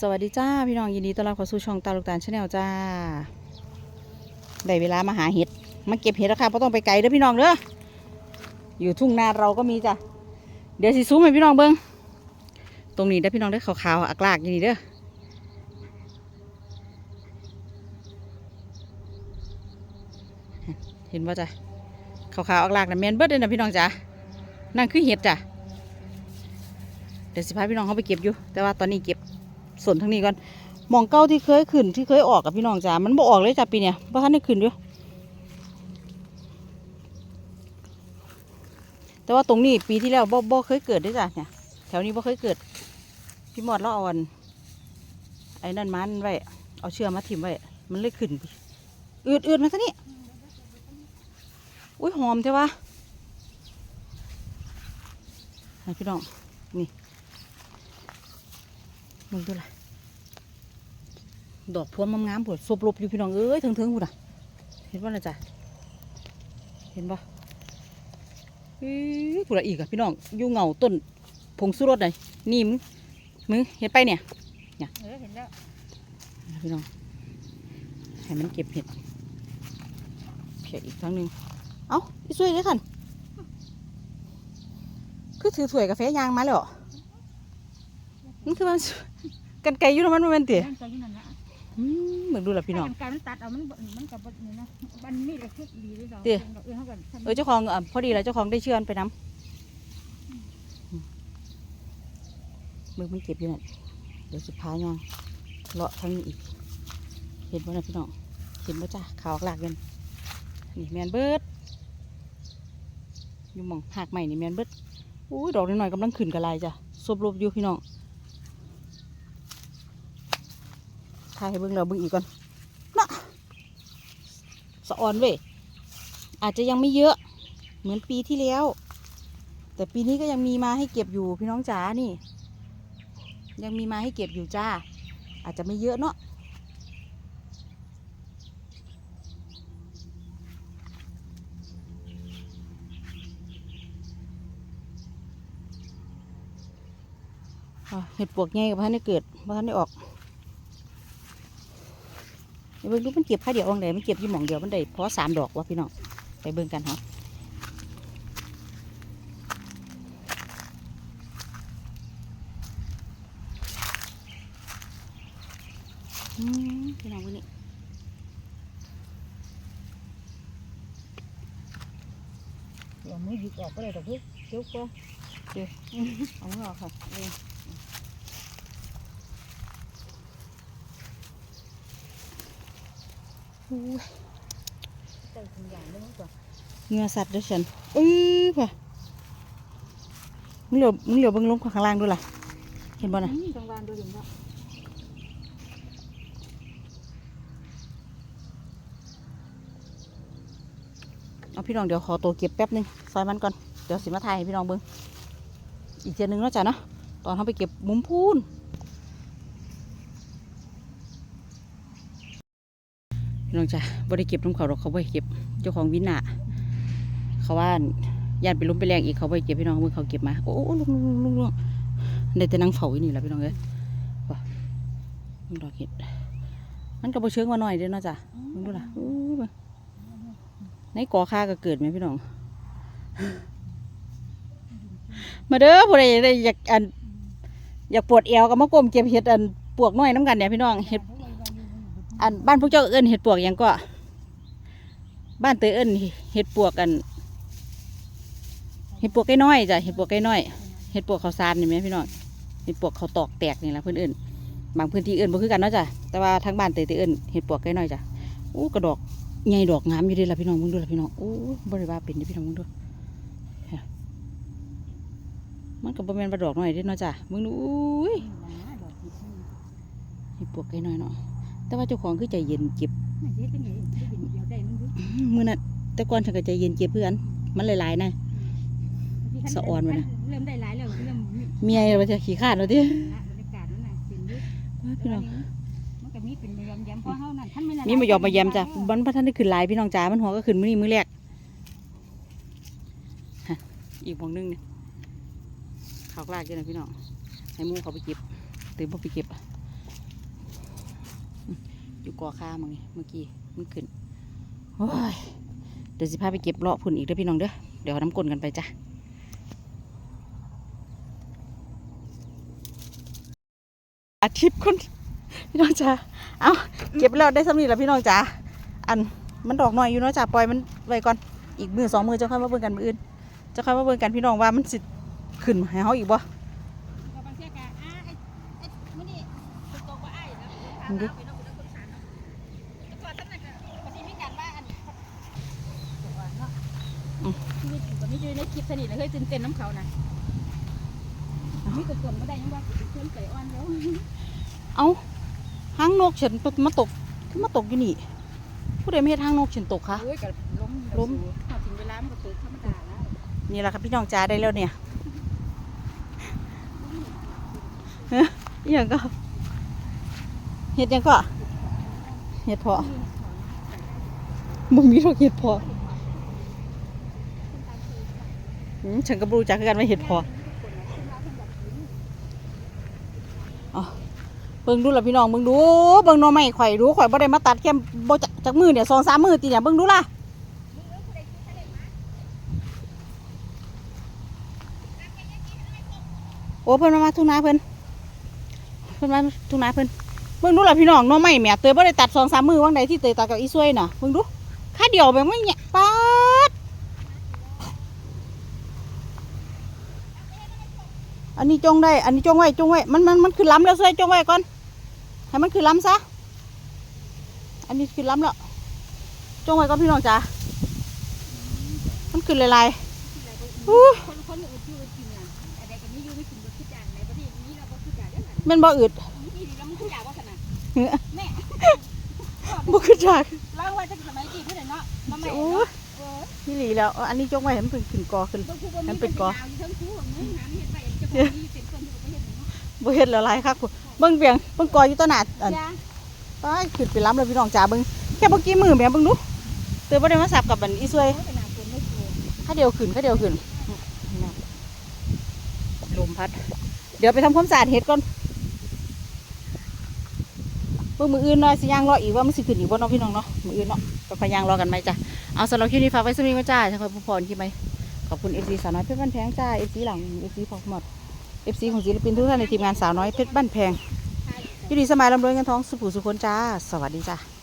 สวัสดีจ้าพี่น้องยินดีต้อนรับเข้าสู่ช่องตาลูกตาลชาแนลจ้าได้เวลามาหาเห็ดมาเก็บเห็ดแล้วค่ะเพราะต้องไปไกลเด้อพี่น้องเด้ออยู่ทุ่งนาเราก็มีจ้ะเดี๋ยวสิซูมให้พี่น้องเบิ้งตรงนี้ได้พี่น้องเด้ขาวๆอักลากอย่างนี้เด้อเห็นว่าจ้ะขาวๆอักลากนะแมนเบิดเลยนะพี่น้องจ้ะนั่นคือเห็ดจ้ะเดี๋ยวสิพาพี่น้องเขาไปเก็บอยู่ แต่ว่าตอนนี้เก็บ ส่วนทางนี้ก่อนหมองเก้าที่เคยขึ้นที่เคยออกกับพี่น้องจ๋ามันบ่ออกเลยจ้ะปีเนี้ยเพราะท่านได้ขึ้นอยู่แต่ว่าตรงนี้ปีที่แล้วบ่บ่เคยเกิดด้วยจ้ะเนี่ยแถวนี้บ่เคยเกิด พี่มอดเราเอาอันไอ้นั่นมันไว้เอาเชือกมาถิ่มไว้มันเลยขึ้นอืดอืดมาซะนี่อุ้ยหอมใช่ปะพี่น้องนี่ มึงดูอะไรดอกพวงงามๆปวดซบลบอยู่พี่น้องเอ้ยถึงๆพูดอะ เห็นว่าน่ะจ๊ะเห็นปะอื้อพูดอะไรอีกอะพี่น้องอยู่เหงาต้นผงสุรสเลยนี่มึงมึงเห็นไปเนี่ยเออเห็นแล้วพี่น้องให้มันเก็บเห็ดเพียอีกครั้งหนึ่งเอ้าอีสวยเลยคันคือถือถ้วยกาแฟยางมาแล้วเหรอ มันคือมันกันไกลอยู่แล้วมันบ่แมันเตี๋ยนั่นใจอยู่นั่นละอืมเหมือนดูแหละพี่น้องให้การมันตัดเอามันบ่มันกับนี่นะมันมีแต่คือดีด้วยจ้ะเดี๋ยวเออเฮากันเออเจ้าของอะพอดีแล้วเจ้าของได้เชื่อนไปน้ำมือมันเก็บอยู่นั่นเดี๋ยวสุดท้ายยังเลาะทางนี้อีก เห็นบ่นะพี่น้อง เห็นบ่จ้าขาวหลากกันนี่แมนเบิดอยู่หมองหักใหม่นี่แมนเบิดอู้ยดอกนิดหน่อยๆกำลังขึ้นกระลายจ้ะซบรบอยู่พี่น้อง ถ่ายให้เบิ่งเราเบิ่งอีกก่อนน่ะสะออนเว้ยอาจจะยังไม่เยอะเหมือนปีที่แล้ว แต่ปีนี้ก็ยังมีมาให้เก็บอยู่พี่น้องจ๋านี่ ยังมีมาให้เก็บอยู่จ้า อาจจะไม่เยอะเนาะเห็ดปวกไงกับพันได้เกิดพันได้ออก เดี๋ยวเบิ่งดูมันเก็บค่าเดียวองไหนมันเก็บอยู่หม่องเดียวมันได้เพราะสามดอกวะพี่น้องไปเบิ่งกันครับอืมพี่น้องวันนี้เอามือหยิบออกก็ได้ดอกเฮ้ยเจ้าก็เอาไม่ออกค่ะ เอออู้ยใส่ถุงยางได้มั้งกว่าเหงื่อสัตว์ด้วยฉันอือป่ะมึงเหลียวมึงเหลียวเบิ่งลงข้างล่างด้วยล่ะ เห็นบ่น่ะอืมกลางวันดูอยู่ว่าเอาพี่น้องเดี๋ยวขอตัวเก็บแป๊บหนึงซอยมันก่อน เดี๋ยวสิมาถ่ายให้พี่น้องเบิ่งอีกเจยนหนึงเนาะจ้ะเนาะ ตอนเขาไปเก็บมุมพูน น้องจ้ะบ่ได้เก็บน้ำเขาหรอกเขาบ่เก็บเจ้าของวินน่ะเขาว่าญาติไปล้มไปแรงอีกเขาบ่เก็บพี่น้องมือเขาเก็บมาโอ้ลุงลุงลุงลุงได้แต่นั่งเฝ้าอยู่นี่แหละพี่น้องเอ้ยว่ามันดอกเห็ดมันก็บ่เชิงว่าน้อยเด้อเนาะจ้ะมึงดูล่ะอู้ยเบิ่งในกอค่าก็เกิดไหมพี่น้อง มาเด้อผู้ใดได้อยากอันอยากปวดเอวก็มาก้มเก็บเห็ดอันปวกน้อยน้ำกันเนี่ยพี่น้องเห็ด อันบ้านพวกเจ้าเอิ้นเห็ดปวกยังก็ บ้านเตยเอิ้นเห็ดปวกกันเห็ดปวกไก่น้อยจ้ะเห็ดปวกไก่น้อยเห็ดปวกข้าวสารนี่ไหมพี่น้องเห็ดปวกข้าวตอกแตกนี่แหละเพื่อนเอิ้นบางพื้นที่เอิ้นบ่คือกันเนาะจ้ะแต่ว่าทางบ้านเตยเตยเอิ้นเห็ดปวกไก่น้อยจ้ะอู้กระดอกใหญ่ดอกงามอยู่ดีละพี่น้องมึงดูละพี่น้องอู้บริวาเป็นด้อพี่น้องมึงดูมันก็บ่แมนว่าดอกหน้อยด้เนาะจ้ะมึงดูอุ้ยเห็ดปวกไก่น้อยเนาะ แต่ว่าเจ้าของคือใจเย็นเก็บมันเฮ็ดจังได๋ได้ยินเดียวได้มันดูมื้อนั้นแต่ก่อนฉันก็ใจเย็นเก็บเพื่อนมันหลายๆนะสะออนไว้นะเริ่มได้หลายแล้วเริ่มมีเมียว่าจะขี้ขานแล้วติละบรากาศนั่นน่ะเป็นอยู่พี่น้องมันก็มีเป็นยำยำเพราะเฮานั่นท่านไม่ละมีมายอมมาแยมจ้ะมันพระท่านได้ขึ้นหลายพี่น้องจ๋ามันหัวก็ขึ้นมือนี้มือแรกอีกหมองหนึงนี่เขากลากอยู่นะพี่น้องให้มูเขาไปเก็บตื่นบ่ไปเก็บอ ยู่กอข้ามึงนี่เมื่อกี้มันขึ้นโอ้ยเดี๋ยวสิพาไปเก็บเลาะพุ่นอีกเด้อพี่น้องเด้อเดี๋ยวเอาน้ำกลนกันไปจ้ะอาทิตย์คนพี่น้องจ้าเอาเก็บแล้วได้สำนีแล้วพี่น้องจ้าอันมันดอกน้อยอยู่เนาะจ้าปล่อยมันไว้ก่อนอีกมือสองมือจะค่อยมาเบิ่งกันมืออื่นจะค่อยมาเบิ่งกันพี่น้องว่ามันสิขึ้นให้เฮาอีกบ่กับบางเทียกะอ่าไอ้ไอ้มื้อนี้ฝนตกบ่อ้ายนะทางมึงดู อยู่ในคลิปสนิทเลยเฮ้ยตื่นเต้นน้ำเขานะมีกระส่วนบ่ได้ยังว่าเพิ่นใจอ่อนแล้วเอาหางนกฉันมาตกคือมาตกอยู่นี่ ผู้ใดไม่เห็นหางนกฉันตกคะโอ้ยก็ล้มล้มพอถึงเวลามันก็เกิดธรรมดาแล้วนี่แหละครับพี่น้องจ้าได้แล้วเนี่ยเฮ้ยอหย่างก็เห็ดหยังก็เห็ดเพาะมึงมีดอกเห็ดเพาะอืม ฉันก็บรู้จักกันว่เห็ดพาะอ๋อเบิ่งดูล่ะพี่น้องเบิ่งดูเบิ่งน่อไม้ข่อยดูข่อยบ่ได้มาตัดแค่บ่จักจากมือเนี่ยสองสามมือตีเนี่ยเบิ่งดูล่ะโอ้เพิ่นมาทุ่งนาเพิ่นเพิ่นมาทุ่งนาเพิ่นเบิ่งดูล่ะพี่น้องน้องไม้แม่เตยบ่ได้ตัดสองสามมือวังใดที่เตยตัดกับอีซวยน่ะเบิ่งดูค่าเดียวแบบไม่เนี่ยปาด อันนี้จงได้ อันนี้จงไว้จงไว้ มันมันมันคือล้ำแล้วซวยจงไว้ก่อน ให้มันคือล้ำซะ อันนี้คือล้ำแล้ว จงไว้ก่อนพี่น้องจ๋า มันคือลายๆอู้คนคนอื่นอยู่อื่นกินอะอะไรก็มีอยู่ไม่กินบ่คือจานไหนบ่ดีนี้เราบ่คือจานได้ล่ะแมันบ่อึดนี่ดีแล้วมันคือจานว่าขนาดเฮ้อแม่บ่คือจากเล่าว่าจะสมัยกี่เพิ่นเนาะมาใหม่โอ้เนาะยเออนี่หลีแล้วเอาอันนี้จงไว้ให้มันเป็นขึ้นกอขึ้นบ่คือบ่มีมันเป็นกอ อยู่เทั้งคู่ของมึงหาไม่เห็นไปจะบ่มีเป็นคนที่บ่เห็นเนาะบ่เฮ็ดแล้วหลายคักพุ่นเบิ่งเบียงเบิ่งกออยู่ต้นหน้าอันจ้าป้ายขึ้นไปล้ำเลยพี่น้องจ๋าเบิ่งแค่บ่กี่มือแหม่เบิ่งดูเตยบ่ได้มาสับกับอันอีซวยโอ้ยขนาดคนไม่กลัวค่าเดียวขึ้นค่าเดียวขึ้นนี่ลมพัด เดี๋ยวไปทำความสะอาดเฮ็ดก่อนเบิ่งมืออื่นหน่อยสิย่างรออีกว่ามันสิขึ้นอีกบ่เนาะพี่น้องเนาะมืออื่นเนาะไปพยางรอกันไหมจ้ะเอาสำหรับคลิปนี้ฝากไว้สมิงว่าจ้าจะคอยผู้พรคลิปไหมขอบคุณ FC สาวน้อยเพชรบ้านแพงจ้า FC หลัง FC พอกหมด เอฟซีของศิลปินทุกท่านในทีมงานสาวน้อยเพชรบ้านแพงยินดีสมัยลำรวยเงินทองสุขสุขนจ้า สวัสดีจ้า